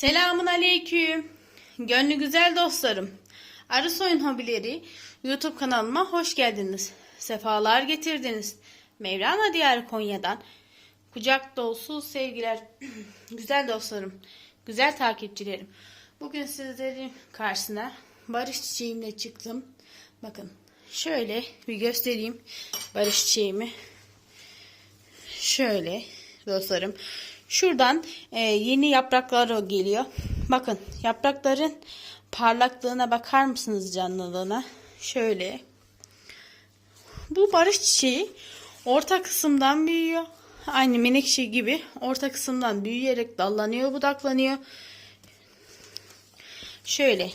Selamun aleyküm. Gönlü güzel dostlarım. Arı Soyun Hobileri YouTube kanalıma hoş geldiniz. Sefalar getirdiniz. Mevlana Diyarı Konya'dan kucak dolusu sevgiler. güzel dostlarım, güzel takipçilerim. Bugün sizlerin karşısına barış çiçeğimle çıktım. Bakın şöyle bir göstereyim barış çiçeğimi. Şöyle dostlarım. Şuradan e, yeni yapraklar geliyor. Bakın yaprakların parlaklığına bakar mısınız canlılığına? Şöyle. Bu barış çiçeği orta kısımdan büyüyor. Aynı menekşe gibi orta kısımdan büyüyerek dallanıyor, budaklanıyor. Şöyle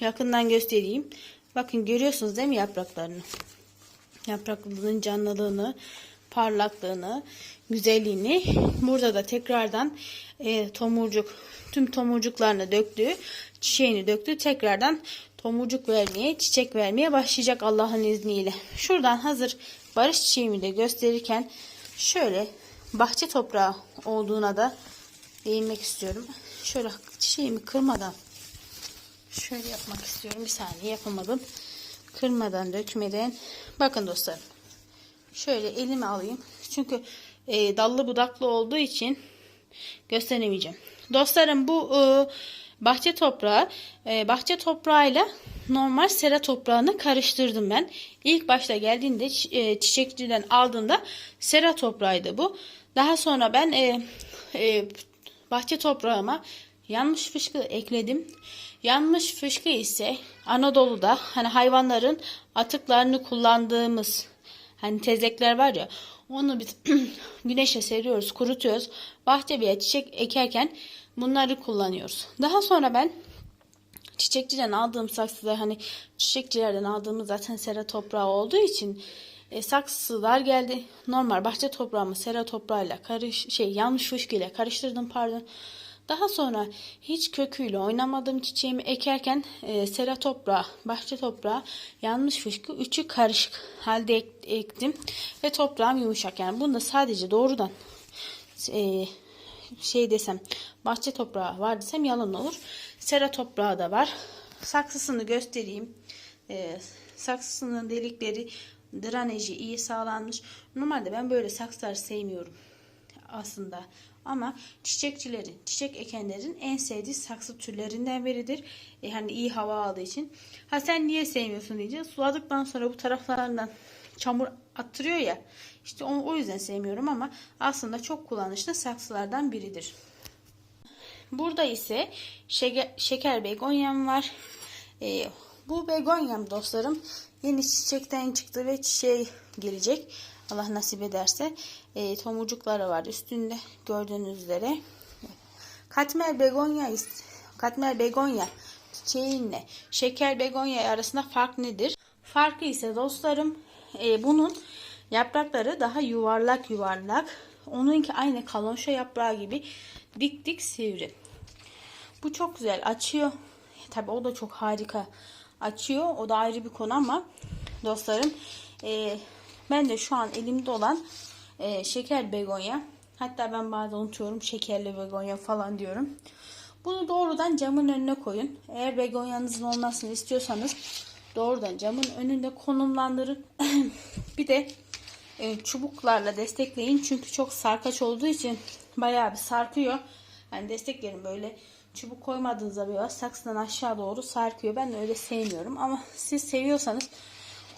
yakından göstereyim. Bakın görüyorsunuz değil mi yapraklarını? Yapraklığının canlılığını, parlaklığını, güzelliğini. Burada da tekrardan e, tomurcuk, tüm tomurcuklarını döktü, çiçeğini döktü. Tekrardan tomurcuk vermeye, çiçek vermeye başlayacak Allah'ın izniyle. Şuradan hazır barış çiçeğimi de gösterirken şöyle bahçe toprağı olduğuna da değinmek istiyorum. Şöyle çiçeğimi kırmadan şöyle yapmak istiyorum. Bir saniye yapamadım. Kırmadan, dökmeden. Bakın dostlarım. Şöyle elime alayım. Çünkü e, dallı budaklı olduğu için gösteremeyeceğim. Dostlarım bu e, bahçe toprağı e, bahçe toprağıyla normal sera toprağını karıştırdım ben. İlk başta geldiğinde e, çiçekçiden aldığında sera toprağıydı bu. Daha sonra ben e, e, bahçe toprağıma yanmış fışkı ekledim. Yanmış fışkı ise Anadolu'da hani hayvanların atıklarını kullandığımız Hani tezekler var ya onu biz güneşe seriyoruz, kurutuyoruz. Bahçe veya çiçek ekerken bunları kullanıyoruz. Daha sonra ben çiçekçiden aldığım saksılar hani çiçekçilerden aldığımız zaten sera toprağı olduğu için e, saksılar geldi. Normal bahçe toprağımı sera toprağıyla karış şey yanlış fışkıyla karıştırdım pardon. Daha sonra hiç köküyle oynamadım çiçeğimi ekerken e, sera toprağı, bahçe toprağı, yanlış fışkı üçü karışık halde ek- ektim ve toprağım yumuşak. Yani bunda sadece doğrudan e, şey desem bahçe toprağı var desem yalan olur. Sera toprağı da var. Saksısını göstereyim. E, saksısının delikleri drenajı iyi sağlanmış. Normalde ben böyle saksılar sevmiyorum aslında. Ama çiçekçilerin, çiçek ekenlerin en sevdiği saksı türlerinden biridir. E, hani iyi hava aldığı için. Ha sen niye sevmiyorsun diyeceğiz. Suladıktan sonra bu taraflarından çamur attırıyor ya. İşte o, o yüzden sevmiyorum ama aslında çok kullanışlı saksılardan biridir. Burada ise şeker, şeker begonyam var. E, bu begonyam dostlarım yeni çiçekten çıktı ve çiçeğe gelecek. Allah nasip ederse e, tomurcukları var üstünde gördüğünüz üzere. Katmer begonya katmer begonya çiçeğinle şeker begonya arasında fark nedir? Farkı ise dostlarım e, bunun yaprakları daha yuvarlak yuvarlak. Onunki aynı kalonşa yaprağı gibi dik dik sivri. Bu çok güzel açıyor. Tabi o da çok harika açıyor. O da ayrı bir konu ama dostlarım e, ben de şu an elimde olan e, şeker begonya. Hatta ben bazen unutuyorum şekerli begonya falan diyorum. Bunu doğrudan camın önüne koyun. Eğer begonyanızın olmasını istiyorsanız doğrudan camın önünde konumlandırın. bir de e, çubuklarla destekleyin. Çünkü çok sarkaç olduğu için bayağı bir sarkıyor. Yani desteklerin böyle çubuk koymadığınızda biraz saksıdan aşağı doğru sarkıyor. Ben öyle sevmiyorum. Ama siz seviyorsanız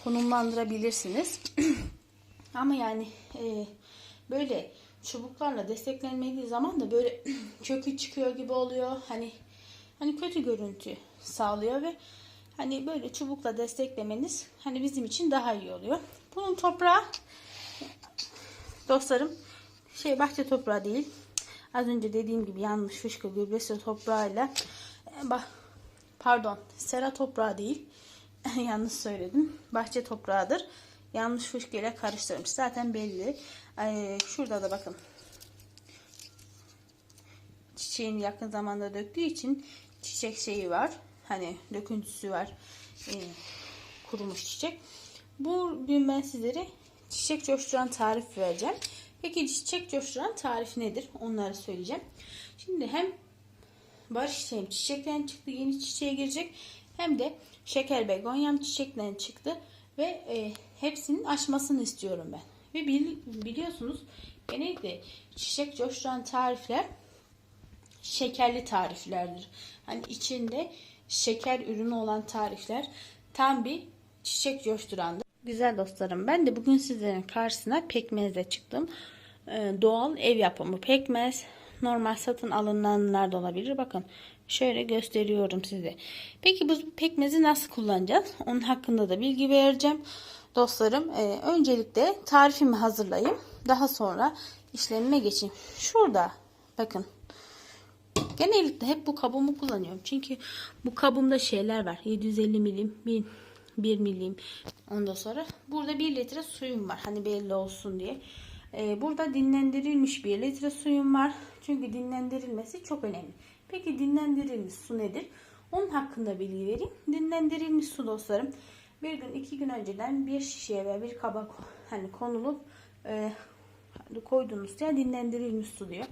konumlandırabilirsiniz. Ama yani e, böyle çubuklarla desteklenmediği zaman da böyle kökü çıkıyor gibi oluyor. Hani hani kötü görüntü sağlıyor ve hani böyle çubukla desteklemeniz hani bizim için daha iyi oluyor. Bunun toprağı dostlarım şey bahçe toprağı değil. Az önce dediğim gibi yanmış fışkı gübresi toprağıyla e, bah, pardon sera toprağı değil. Yanlış söyledim. Bahçe toprağıdır. Yanlış fışkı ile karıştırmış. Zaten belli. Ee, şurada da bakın. Çiçeğini yakın zamanda döktüğü için çiçek şeyi var. Hani döküntüsü var. Ee, kurumuş çiçek. Bugün ben sizlere çiçek coşturan tarif vereceğim. Peki çiçek coşturan tarif nedir? Onları söyleyeceğim. Şimdi hem barış çiçeğim çiçekten çıktı. Yeni çiçeğe girecek. Hem de şeker begonyam çiçekten çıktı. Ve e, hepsinin açmasını istiyorum ben. Ve bil- biliyorsunuz genellikle çiçek coşturan tarifler şekerli tariflerdir. Hani içinde şeker ürünü olan tarifler tam bir çiçek coşturandır. Güzel dostlarım ben de bugün sizlerin karşısına pekmezle çıktım. Ee, doğal ev yapımı pekmez. Normal satın alınanlar da olabilir. Bakın şöyle gösteriyorum size. Peki bu pekmezi nasıl kullanacağız? Onun hakkında da bilgi vereceğim. Dostlarım e, öncelikle tarifimi hazırlayayım. Daha sonra işlemime geçeyim. Şurada bakın Genellikle hep bu kabımı kullanıyorum. Çünkü bu kabımda şeyler var. 750 milim, 1, 1 milim. Ondan sonra burada 1 litre suyum var. Hani belli olsun diye. Ee, burada dinlendirilmiş 1 litre suyum var. Çünkü dinlendirilmesi çok önemli. Peki dinlendirilmiş su nedir? Onun hakkında bilgi vereyim. Dinlendirilmiş su dostlarım. Bir gün iki gün önceden bir şişeye veya bir kaba hani konulup e, koyduğunuz yer dinlendirilmiş su diyor.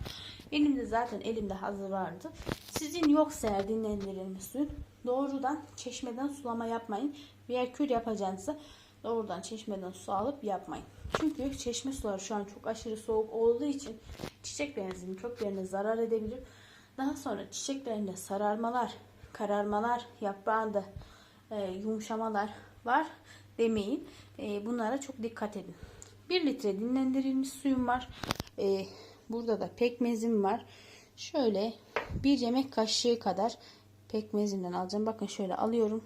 Benim de zaten elimde hazır vardı. Sizin yoksa eğer dinlendirilmiş su doğrudan çeşmeden sulama yapmayın. Bir kür yapacağınızsa doğrudan çeşmeden su alıp yapmayın. Çünkü çeşme suları şu an çok aşırı soğuk olduğu için çiçeklerinizin köklerine zarar edebilir. Daha sonra çiçeklerinde sararmalar, kararmalar, yaprağında e, yumuşamalar var demeyin. E, bunlara çok dikkat edin. 1 litre dinlendirilmiş suyum var. Ee, burada da pekmezim var. Şöyle bir yemek kaşığı kadar pekmezimden alacağım. Bakın şöyle alıyorum.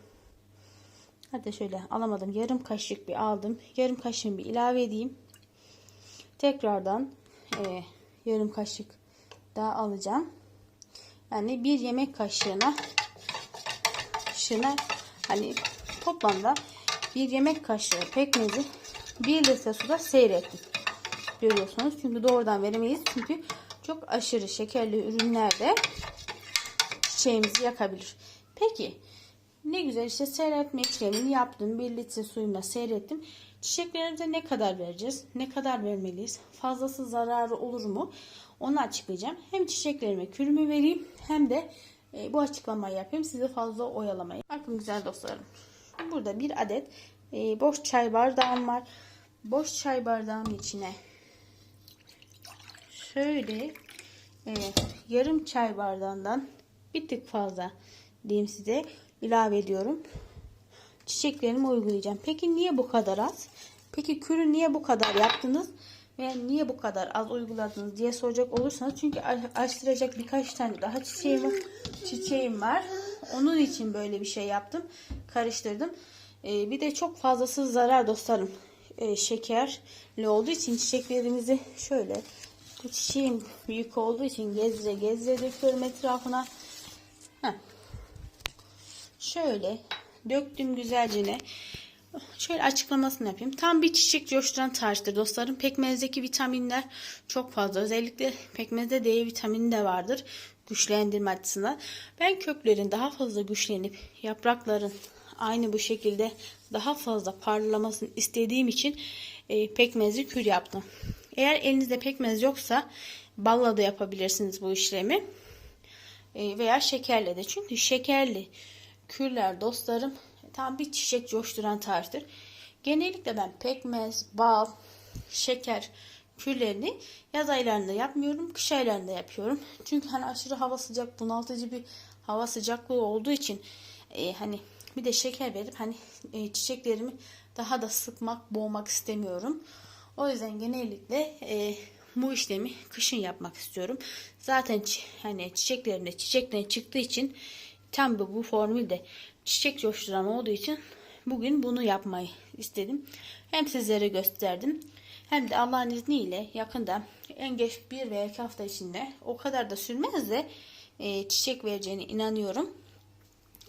Hatta şöyle alamadım. Yarım kaşık bir aldım. Yarım kaşığını bir ilave edeyim. Tekrardan e, yarım kaşık daha alacağım. Yani bir yemek kaşığına kaşığına hani toplamda bir yemek kaşığı pekmezi 1 litre suda seyrettim. Görüyorsunuz. Çünkü doğrudan veremeyiz. Çünkü çok aşırı şekerli ürünlerde çiçeğimizi yakabilir. Peki ne güzel işte seyretme işlemini yaptım. 1 litre suyumla seyrettim. Çiçeklerimize ne kadar vereceğiz? Ne kadar vermeliyiz? Fazlası zararı olur mu? Onu açıklayacağım. Hem çiçeklerime kürümü vereyim hem de e, bu açıklamayı yapayım. Sizi fazla oyalamayın. Bakın güzel dostlarım. Burada bir adet e, boş çay bardağım var. Boş çay bardağım içine şöyle e, yarım çay bardağından bir tık fazla diyeyim size ilave ediyorum. Çiçeklerimi uygulayacağım. Peki niye bu kadar az? Peki kürü niye bu kadar yaptınız? Veya niye bu kadar az uyguladınız diye soracak olursanız çünkü açtıracak birkaç tane daha çiçeğim var. Çiçeğim var. Onun için böyle bir şey yaptım. Karıştırdım. Ee, bir de çok fazlası zarar dostlarım. Ee, şekerli olduğu için çiçeklerimizi şöyle çiçeğim büyük olduğu için gezdire gezdire döküyorum etrafına. Heh. Şöyle döktüm güzelce Şöyle açıklamasını yapayım. Tam bir çiçek coşturan tariftir dostlarım. Pekmezdeki vitaminler çok fazla. Özellikle pekmezde D vitamini de vardır. Güçlendirme açısından. Ben köklerin daha fazla güçlenip yaprakların aynı bu şekilde daha fazla parlamasını istediğim için e, pekmezli kür yaptım. Eğer elinizde pekmez yoksa balla da yapabilirsiniz bu işlemi. E, veya şekerle de. Çünkü şekerli kürler dostlarım tam bir çiçek coşturan tariftir. Genellikle ben pekmez, bal, şeker kürlerini yaz aylarında yapmıyorum. Kış aylarında yapıyorum. Çünkü hani aşırı hava sıcak, bunaltıcı bir hava sıcaklığı olduğu için e, hani bir de şeker verip hani e, çiçeklerimi daha da sıkmak, boğmak istemiyorum. O yüzden genellikle e, bu işlemi kışın yapmak istiyorum. Zaten hani çiçeklerinde çiçekten çıktığı için tam bu, formülde çiçek coşturan olduğu için bugün bunu yapmayı istedim. Hem sizlere gösterdim hem de Allah'ın izniyle yakında en geç bir veya iki hafta içinde o kadar da sürmez de e, çiçek vereceğine inanıyorum.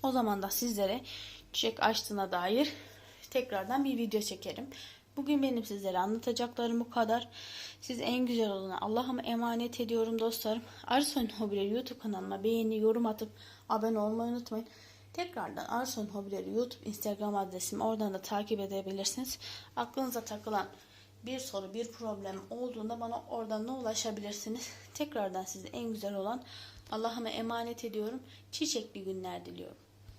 O zaman da sizlere çiçek açtığına dair tekrardan bir video çekerim. Bugün benim sizlere anlatacaklarım bu kadar. Siz en güzel olana Allah'ıma emanet ediyorum dostlarım. Arson Hobileri YouTube kanalıma beğeni, yorum atıp abone olmayı unutmayın. Tekrardan Arson Hobileri YouTube Instagram adresim oradan da takip edebilirsiniz. Aklınıza takılan bir soru, bir problem olduğunda bana oradan da ulaşabilirsiniz. Tekrardan size en güzel olan Allah'ıma emanet ediyorum. Çiçekli günler diliyorum.